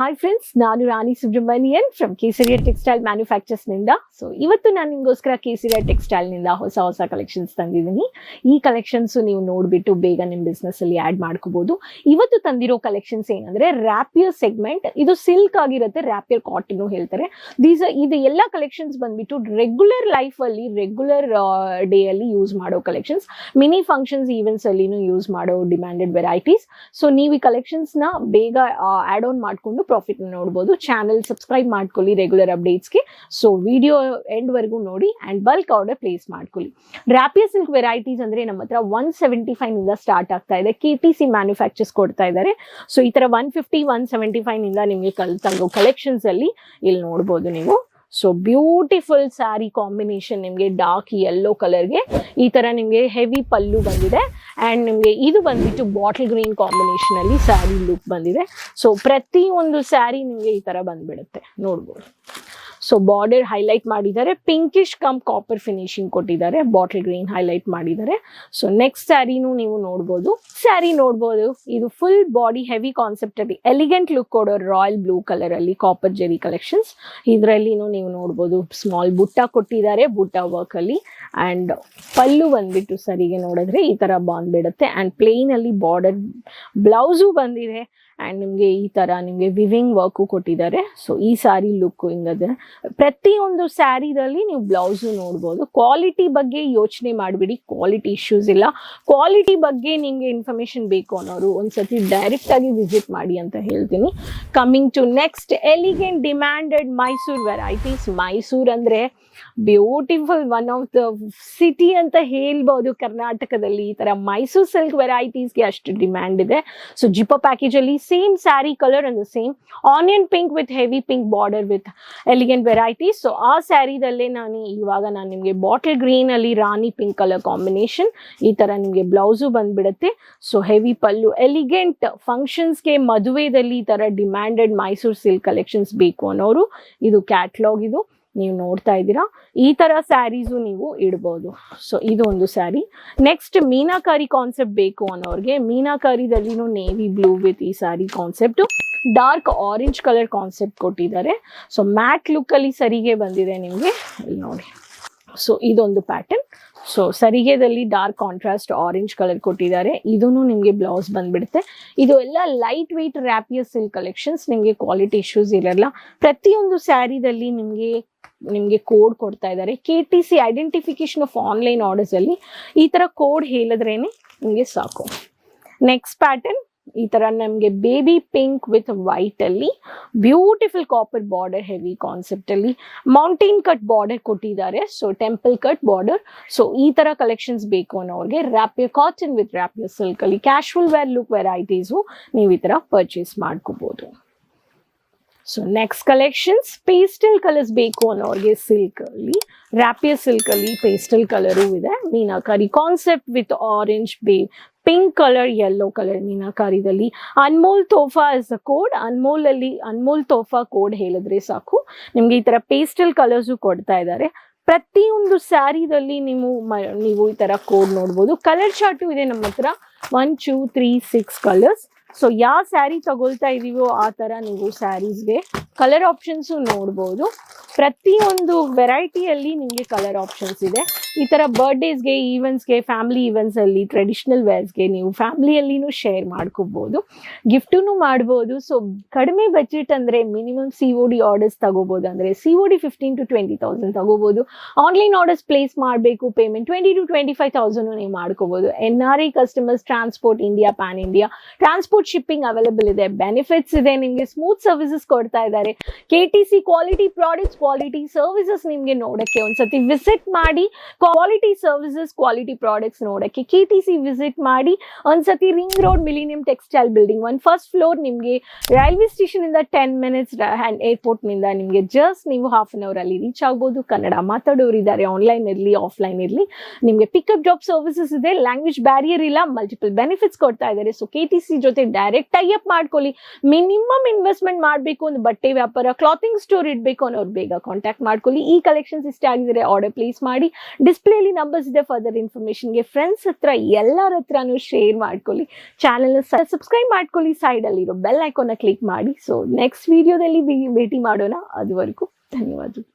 Hi friends ನಾನು Rani Subramanian from ಕೇಸರಿಯ textile ಮ್ಯಾನುಫ್ಯಾಕ್ಚರ್ಸ್ನಿಂದ. ಸೊ ಇವತ್ತು ನಾನು ನಿಮಗೋಸ್ಕರ ಕೇಸರಿಯ ಟೆಕ್ಸ್ಟೈಲ್ನಿಂದ ಹೊಸ ಹೊಸ ಕಲೆಕ್ಷನ್ಸ್ ತಂದಿದ್ದೀನಿ. ಈ ಕಲೆಕ್ಷನ್ಸ್ ನೀವು ನೋಡ್ಬಿಟ್ಟು ಬೇಗ ನಿಮ್ಮ ಬಿಸ್ನೆಸ್ ಅಲ್ಲಿ ಆಡ್ ಮಾಡ್ಕೋಬಹುದು ಇವತ್ತು ತಂದಿರೋ ಕಲೆಕ್ಷನ್ಸ್ ಏನಂದ್ರೆ ರ್ಯಾಪಿಯರ್ ಸೆಗ್ಮೆಂಟ್ ಇದು ಸಿಲ್ಕ್ ಆಗಿರುತ್ತೆ ರ್ಯಾಪಿಯರ್ ಕಾಟನ್ ಹೇಳ್ತಾರೆ. ದೀಸ್ ಇದು ಎಲ್ಲ ಕಲೆಕ್ಷನ್ಸ್ ಬಂದ್ಬಿಟ್ಟು ರೆಗ್ಯುಲರ್ ಲೈಫ್ ಅಲ್ಲಿ ರೆಗ್ಯುಲರ್ ಡೇ ಅಲ್ಲಿ ಯೂಸ್ ಮಾಡೋ ಕಲೆಕ್ಷನ್ಸ್ ಮಿನಿ ಫಂಕ್ಷನ್ಸ್ ಈವೆಂಟ್ಸ್ ಅಲ್ಲಿನೂ ಯೂಸ್ ಮಾಡೋ ಡಿಮ್ಯಾಂಡೆಡ್ ವೆರೈಟೀಸ್ ಸೊ ನೀವು ಈ ಕಲೆಕ್ಷನ್ಸ್ನ ಬೇಗ ಆಡ್ ಆನ್ ಮಾಡ್ಕೊಂಡು ಪ್ರಾಫಿಟ್ ನೋಡ್ಬೋದು. ಚಾನಲ್ ಸಬ್ಸ್ಕ್ರೈಬ್ ಮಾಡ್ಕೊಳ್ಳಿ ರೆಗ್ಯುಲರ್ ಅಪ್ಡೇಟ್ಸ್ಗೆ ಸೊ ವಿಡಿಯೋ ಎಂಡ್ ವರೆಗೂ ನೋಡಿ ಅಂಡ್ ಬಲ್ಕ್ ಆರ್ಡರ್ ಪ್ಲೇಸ್ ಮಾಡ್ಕೊಳ್ಳಿ. ರ್ಯಾಪಿಯ ಸಿಲ್ಕ್ ವೆರೈಟೀಸ್ ಅಂದ್ರೆ ನಮ್ಮ ಹತ್ರ ಒನ್ ಸೆವೆಂಟಿ ಫೈವ್ನಿಂದ ಸ್ಟಾರ್ಟ್ ಆಗ್ತಾ ಇದೆ. ಕೆ ಟಿ ಸಿ ಮ್ಯಾನುಫ್ಯಾಕ್ಚರ್ಸ್ ಕೊಡ್ತಾ ಇದ್ದಾರೆ. ಸೊ ಈ ತರ ಒನ್ ಫಿಫ್ಟಿ ಒನ್ ಸೆವೆಂಟಿ ಫೈವ್ನಿಂದ ನಿಮಗೆ ಕಲ್ ತಂಗೋ ಕಲೆಕ್ಷನ್ಸ್ ಅಲ್ಲಿ ಇಲ್ಲಿ ನೋಡ್ಬೋದು ನೀವು. ಸೊ ಬ್ಯೂಟಿಫುಲ್ ಸ್ಯಾರಿ ಕಾಂಬಿನೇಷನ್ ನಿಮಗೆ ಡಾರ್ಕ್ ಯೆಲ್ಲೋ ಕಲರ್ಗೆ ಈ ಥರ ನಿಮಗೆ ಹೆವಿ ಪಲ್ಲು ಬಂದಿದೆ. ಆ್ಯಂಡ್ ನಿಮಗೆ ಇದು ಬಂದ್ಬಿಟ್ಟು ಬಾಟಲ್ ಗ್ರೀನ್ ಕಾಂಬಿನೇಷನಲ್ಲಿ ಸ್ಯಾರಿ ಲುಕ್ ಬಂದಿದೆ. ಸೊ ಪ್ರತಿಯೊಂದು ಸ್ಯಾರಿ ನಿಮಗೆ ಈ ಥರ ಬಂದ್ಬಿಡುತ್ತೆ. ನೋಡ್ಬೋದು. ಸೊ ಬಾರ್ಡರ್ ಹೈಲೈಟ್ ಮಾಡಿದ್ದಾರೆ. ಪಿಂಕಿಶ್ ಕಮ್ ಕಾಪರ್ ಫಿನಿಶಿಂಗ್ ಕೊಟ್ಟಿದ್ದಾರೆ. ಬಾಟಲ್ ಗ್ರೀನ್ ಹೈಲೈಟ್ ಮಾಡಿದ್ದಾರೆ. ಸೊ ನೆಕ್ಸ್ಟ್ ಸ್ಯಾರಿನೂ ನೀವು ನೋಡ್ಬೋದು. ಸ್ಯಾರಿ ನೋಡ್ಬೋದು. ಇದು ಫುಲ್ ಬಾಡಿ ಹೆವಿ ಕಾನ್ಸೆಪ್ಟ್ ಅಲ್ಲಿ ಎಲಿಗೆಂಟ್ ಲುಕ್ ಕೊಡೋ ರಾಯಲ್ ಬ್ಲೂ ಕಲರ್ ಅಲ್ಲಿ ಕಾಪರ್ ಜೆರಿ ಕಲೆಕ್ಷನ್ಸ್ ಇದರಲ್ಲಿನೂ ನೀವು ನೋಡ್ಬೋದು ಸ್ಮಾಲ್ ಬುಟ್ಟ ಕೊಟ್ಟಿದ್ದಾರೆ, ಬುಟ್ಟ ವರ್ಕ್ ಅಲ್ಲಿ. ಅಂಡ್ ಪಲ್ಲು ಬಂದ್ಬಿಟ್ಟು ಸರಿಗೆ ನೋಡಿದ್ರೆ ಈ ತರ ಬಂದ್ಬಿಡುತ್ತೆ ಅಂಡ್ ಪ್ಲೇನ್ ಅಲ್ಲಿ ಬಾರ್ಡರ್ ಬ್ಲೌಸು ಬಂದಿದೆ. ಆ್ಯಂಡ್ ನಿಮಗೆ ಈ ಥರ ನಿಮಗೆ ವಿವಿಂಗ್ ವರ್ಕು ಕೊಟ್ಟಿದ್ದಾರೆ. ಸೊ ಈ ಸ್ಯಾರಿ ಲುಕ್ ಹಿಂಗದೆ. ಪ್ರತಿಯೊಂದು ಸ್ಯಾರಿದಲ್ಲಿ ನೀವು ಬ್ಲೌಸು ನೋಡ್ಬೋದು. ಕ್ವಾಲಿಟಿ ಬಗ್ಗೆ ಯೋಚನೆ ಮಾಡಿಬಿಡಿ. ಕ್ವಾಲಿಟಿ ಇಶ್ಯೂಸ್ ಇಲ್ಲ. ಕ್ವಾಲಿಟಿ ಬಗ್ಗೆ ನಿಮಗೆ ಇನ್ಫಾರ್ಮೇಷನ್ ಬೇಕು ಅನ್ನೋರು ಒಂದು ಸತಿ ಡೈರೆಕ್ಟಾಗಿ ವಿಸಿಟ್ ಮಾಡಿ ಅಂತ ಹೇಳ್ತೀನಿ. Coming to next elegant demanded Mysuru varieties Mysore ಅಂದರೆ beautiful one of the city ಅಂತ ಹೇಳ್ಬೋದು ಕರ್ನಾಟಕದಲ್ಲಿ. ಈ ಥರ ಮೈಸೂರ್ ಸಿಲ್ಕ್ ವೆರೈಟೀಸ್ಗೆ ಅಷ್ಟು ಡಿಮ್ಯಾಂಡ್ ಇದೆ. ಸೊ ಜಿಪೋ ಪ್ಯಾಕೇಜಲ್ಲಿ same saree colour and same onion pink with heavy pink border with elegant varieties so ಆ ಸ್ಯಾರಿದಲ್ಲೇ ನಾನು ಇವಾಗ ನಾನು ನಿಮಗೆ ಬಾಟಲ್ ಗ್ರೀನಲ್ಲಿ ರಾಣಿ ಪಿಂಕ್ ಕಲರ್ ಕಾಂಬಿನೇಷನ್ ಈ ಥರ ನಿಮಗೆ ಬ್ಲೌಸು ಬಂದ್ಬಿಡುತ್ತೆ. ಸೊ ಹೆವಿ ಪಲ್ಲು ಎಲಿಗೆಂಟ್ ಫಂಕ್ಷನ್ಸ್ಗೆ ಮದುವೆದಲ್ಲಿ ಈ ಥರ ಡಿಮ್ಯಾಂಡೆಡ್ ಮೈಸೂರು ಸಿಲ್ಕ್ ಕಲೆಕ್ಷನ್ಸ್ ಬೇಕು ಅನ್ನೋರು ಇದು ಕ್ಯಾಟ್ಲಾಗ್ ಇದು. ನೀವು ನೋಡ್ತಾ ಇದ್ದೀರಾ. ಈ ತರ ಸ್ಯಾರೀಸು ನೀವು ಇಡ್ಬೋದು. ಸೊ ಇದು ಒಂದು ಸ್ಯಾರಿ. ನೆಕ್ಸ್ಟ್ ಮೀನಾಕಾರಿ ಕಾನ್ಸೆಪ್ಟ್ ಬೇಕು ಅನ್ನೋರಿಗೆ, ಮೀನಾಕಾರಿದಲ್ಲಿನೂ ನೇವಿ ಬ್ಲೂ ವಿತ್ ಈ saree concept dark orange colour concept ಕೊಟ್ಟಿದ್ದಾರೆ. ಸೊ ಮ್ಯಾಟ್ ಲುಕ್ ಅಲ್ಲಿ ಸರಿಗೆ ಬಂದಿದೆ ನಿಮಗೆ. ನೋಡಿ. ಸೊ ಇದೊಂದು ಪ್ಯಾಟರ್ನ್ ಸೊ ಸರಿಗೆದಲ್ಲಿ ಡಾರ್ಕ್ ಕಾಂಟ್ರಾಸ್ಟ್ ಆರೆಂಜ್ ಕಲರ್ ಕೊಟ್ಟಿದ್ದಾರೆ. ಇದೂ ನಿಮಗೆ ಬ್ಲೌಸ್ ಬಂದ್ಬಿಡುತ್ತೆ. ಇದು ಎಲ್ಲ light weight rapier silk collections ನಿಮಗೆ ಕ್ವಾಲಿಟಿ ಇಶ್ಯೂಸ್ ಇರಲ್ಲ. ಪ್ರತಿಯೊಂದು ಸ್ಯಾರಿದಲ್ಲಿ ನಿಮಗೆ ನಿಮಗೆ ಕೋಡ್ ಕೊಡ್ತಾ ಇದ್ದಾರೆ K T C identification of online orders ಅಲ್ಲಿ ಈ ತರ ಕೋಡ್ ಹೇಳಿದ್ರೇನೆ ನಿಮಗೆ ಸಾಕು. ನೆಕ್ಸ್ಟ್ ಪ್ಯಾಟರ್ನ್ ಈ ತರ ನಮಗೆ ಬೇಬಿ ಪಿಂಕ್ ವಿತ್ ವೈಟ್ ಅಲ್ಲಿ beautiful copper border heavy concept ಅಲ್ಲಿ ಮೌಂಟೇನ್ ಕಟ್ ಬಾರ್ಡರ್ ಕೊಟ್ಟಿದ್ದಾರೆ. So temple cut border so ಈ ತರ ಕಲೆಕ್ಷನ್ಸ್ ಬೇಕು ಅನ್ನೋರಿಗೆ rapier cotton with rapier silk ಅಲ್ಲಿ ಕ್ಯಾಶುವಲ್ ವೇರ್ ಲುಕ್ ವೆರೈಟೀಸು ನೀವು ಈ ತರ ಪರ್ಚೇಸ್ ಮಾಡ್ಕೋಬಹುದು so next collections pastel colours ಬೇಕು ಅನ್ನೋರಿಗೆ ಸಿಲ್ಕ್ ಅಲ್ಲಿ ರ್ಯಾಪಿಯರ್ ಸಿಲ್ಕ್ ಅಲ್ಲಿ ಪೇಸ್ಟಲ್ ಕಲರು ಇದೆ. ಮೀನಾಕಾರಿ ಕಾನ್ಸೆಪ್ಟ್ ವಿತ್ ಆರೆಂಜ್ ಬೇ pink colour yellow colour ಮೀನಾಕಾರಿದಲ್ಲಿ. Anmol Tohfa is a code Anmol ಅಲ್ಲಿ, ಅನ್ಮೋಲ್ ತೋಫಾ ಕೋಡ್ ಹೇಳಿದ್ರೆ ಸಾಕು. ನಿಮ್ಗೆ ಈ ತರ ಪೇಸ್ಟಲ್ ಕಲರ್ಸು ಕೊಡ್ತಾ ಇದ್ದಾರೆ. ಪ್ರತಿಯೊಂದು ಸ್ಯಾರಿದಲ್ಲಿ ನೀವು ನೀವು ಈ ತರ ಕೋಡ್ ನೋಡ್ಬೋದು. ಕಲರ್ ಚಾರ್ಟು ಇದೆ ನಮ್ಮ ಹತ್ರ. One two three six colours so ಯಾವ ಸ್ಯಾರಿ ತಗೊಳ್ತಾ ಇದೀವೋ ಆ ತರ ನೀವು ಸ್ಯಾರೀಸ್ಗೆ ಕಲರ್ ಆಪ್ಷನ್ಸು ನೋಡ್ಬೋದು. ಪ್ರತಿಯೊಂದು ವೆರೈಟಿಯಲ್ಲಿ ನಿಮಗೆ ಕಲರ್ ಆಪ್ಷನ್ಸ್ ಇದೆ. ಈ ತರ ಬರ್ಡೇಸ್ಗೆ ಈವೆಂಟ್ಸ್ಗೆ ಫ್ಯಾಮಿಲಿ ಈವೆಂಟ್ಸ್ ಅಲ್ಲಿ ಟ್ರೆಡಿಷನಲ್ ವೇರ್ಸ್ಗೆ ನೀವು ಫ್ಯಾಮಿಲಿಯಲ್ಲಿನೂ ಶೇರ್ ಮಾಡ್ಕೋಬೋದು. ಗಿಫ್ಟೂ ಮಾಡ್ಬೋದು. ಸೊ ಕಡಿಮೆ ಬಜೆಟ್ ಅಂದ್ರೆ minimum C O D orders ತಗೋಬಹುದು ಅಂದ್ರೆ C O D fifteen to twenty thousand ತಗೋಬಹುದು ಆನ್ಲೈನ್ ಆರ್ಡರ್ಸ್ ಪ್ಲೇಸ್ ಮಾಡಬೇಕು. Payment twenty to twenty five thousand ನೀವು ಮಾಡ್ಕೋಬೋದು. N R I customers transport India pan India transport shipping available ಇದೆ. Benefits ಇದೆ. ನಿಮಗೆ smooth services ಕೊಡ್ತಾ ಇದ್ದಾರೆ. K T C quality products quality services ನಿಮಗೆ ನೋಡಕ್ಕೆ ಒಂದ್ಸತಿ ವಿಸಿಟ್ ಮಾಡಿ. ಕ್ವಾಲಿಟಿ ಸರ್ವಿಸಸ್ ಕ್ವಾಲಿಟಿ ಪ್ರಾಡಕ್ಟ್ಸ್ ನೋಡಕ್ಕೆ ಕೆ ಟಿ ಸಿ ವಿಸಿಟ್ ಮಾಡಿ ಒಂದ್ಸತಿ ring road millennium textile building ಒಂದು ಫಸ್ಟ್ ಫ್ಲೋರ್ ನಿಮಗೆ ರೈಲ್ವೆ ಸ್ಟೇಷನ್ ಇಂದ ಟೆನ್ ಮಿನಿಟ್ಸ್ ಆ್ಯಂಡ್ ಏರ್ಪೋರ್ಟ್ನಿಂದ ನಿಮಗೆ ಜಸ್ಟ್ ನೀವು ಹಾಫ್ ಅನ್ ಅವರ್ ಅಲ್ಲಿ ರೀಚ್ ಆಗ್ಬೋದು. ಕನ್ನಡ ಮಾತಾಡೋರು ಇದ್ದಾರೆ ಆನ್ಲೈನ್ ಇರಲಿ ಆಫ್ಲೈನ್ ಇರಲಿ. ನಿಮಗೆ ಪಿಕಪ್ ಡ್ರಾಪ್ ಸರ್ವಿಸಸ್ ಇದೆ ಲ್ಯಾಂಗ್ವೇಜ್ ಬ್ಯಾರಿಯರ್ ಇಲ್ಲ ಮಲ್ಟಿಪಲ್ ಬೆನಿಫಿಟ್ಸ್ ಕೊಡ್ತಾ ಇದಾರೆ ಸೊ ಕೆ ಟಿ ಸಿ ಜೊತೆ ಡೈರೆಕ್ಟ್ ಟೈ ಅಪ್ ಮಾಡ್ಕೊಳ್ಳಿ. ಮಿನಿಮಮ್ ಇನ್ವೆಸ್ಟ್ಮೆಂಟ್ ಮಾಡಬೇಕು ಒಂದು ಬಟ್ಟೆ ವ್ಯಾಪಾರ ಕ್ಲಾತಿಂಗ್ ಸ್ಟೋರ್ ಇಡಬೇಕು ಅನ್ನೋರು ಬೇಗ ಕಾಂಟ್ಯಾಕ್ಟ್ ಮಾಡ್ಕೊಳ್ಳಿ. ಈ ಕಲೆಕ್ಷನ್ಸ್ ಇಷ್ಟ ಆಗಿದ್ರೆ ಆರ್ಡರ್ ಪ್ಲೇಸ್ ಮಾಡಿ. ಡಿಸ್ಪ್ಲೇಲಿ ನಂಬರ್ಸ್ ಇದೆ ಫರ್ದರ್ ಇನ್ಫಾರ್ಮೇಶನ್ಗೆ ಫ್ರೆಂಡ್ಸ್ ಹತ್ರ, ಎಲ್ಲರ ಹತ್ರನು ಶೇರ್ ಮಾಡ್ಕೊಳ್ಳಿ. ಚಾನಲ್ ಸಬ್ಸ್ಕ್ರೈಬ್ ಮಾಡ್ಕೊಳ್ಳಿ ಸೈಡಲ್ಲಿರೋ ಬೆಲ್ ಐಕಾನ್ನ ಕ್ಲಿಕ್ ಮಾಡಿ. ಸೊ ನೆಕ್ಸ್ಟ್ ವಿಡಿಯೋದಲ್ಲಿ ಭೇಟಿ ಮಾಡೋಣ. ಅದುವರೆಗೂ ಧನ್ಯವಾದಗಳು.